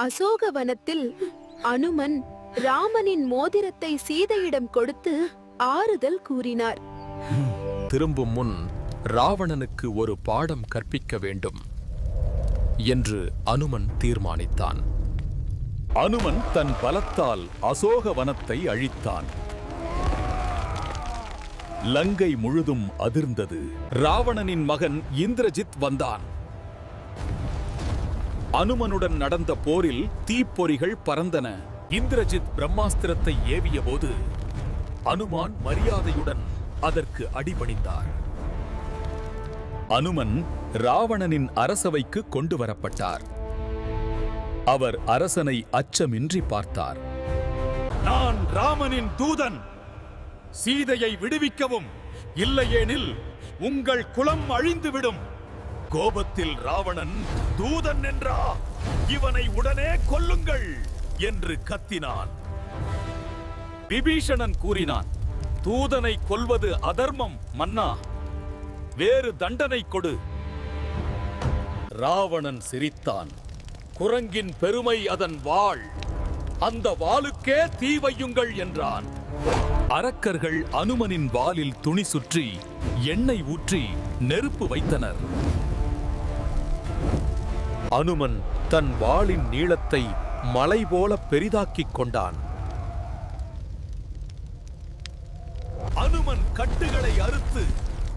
அசோகவனத்தில் அனுமன் ராமனின் மோதிரத்தை சீதையிடம் கொடுத்து ஆறுதல் கூறினார். திரும்பும் முன் ராவணனுக்கு ஒரு பாடம் கற்பிக்க வேண்டும் என்று அனுமன் தீர்மானித்தான். அனுமன் தன் பலத்தால் அசோக வனத்தை அழித்தான். லங்கை முழுதும் அதிர்ந்தது. ராவணனின் மகன் இந்திரஜித் வந்தான். அனுமனுடன் நடந்த போரில் தீப்பொறிகள் பறந்தன. இந்திரஜித் பிரம்மாஸ்திரத்தை ஏவிய போது அனுமான் மரியாதையுடன் அதற்கு அடிபணிந்தார். அனுமன் ராவணனின் அரசவைக்கு கொண்டு வரப்பட்டார் அவர் அரசனை அச்சமின்றி பார்த்தார். நான் ராமனின் தூதன். சீதையை விடுவிக்கவும். இல்லையெனில் உங்கள் குலம் அழிந்துவிடும். கோபத்தில் ராவணன் தூதன் என்றா இவனை உடனே கொல்லுங்கள் என்று கத்தினான். விபீஷணன் கூறினான் தூதனை கொல்வது அதர்மம் மன்னா! வேறு தண்டனை கொடு. ராவணன் சிரித்தான் குரங்கின் பெருமை அதன் வாள் அந்த வாளுக்கே தீ வையுங்கள் என்றான். அரக்கர்கள் அனுமனின் வாலில் துணி சுற்றி எண்ணெய் ஊற்றி நெருப்பு வைத்தனர். அனுமன் தன் வாளின் நீளத்தை மலை போல பெரிதாக்கிக் கொண்டான். அனுமன் கட்டுகளை அறுத்து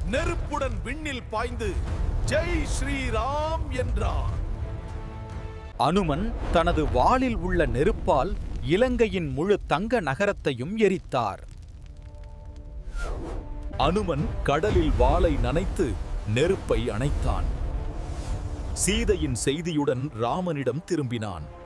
நெருப்புடன் விண்ணில் பாய்ந்து ஜெய் ஸ்ரீராம் என்றான். அனுமன் தனது வாளில் உள்ள நெருப்பால் இலங்கையின் முழு தங்க நகரத்தையும் எரித்தார். அனுமன் கடலில் வாளை நனைத்து நெருப்பை அணைத்தான். சீதையின் செய்தியுடன் ராமனிடம் திரும்பினான்.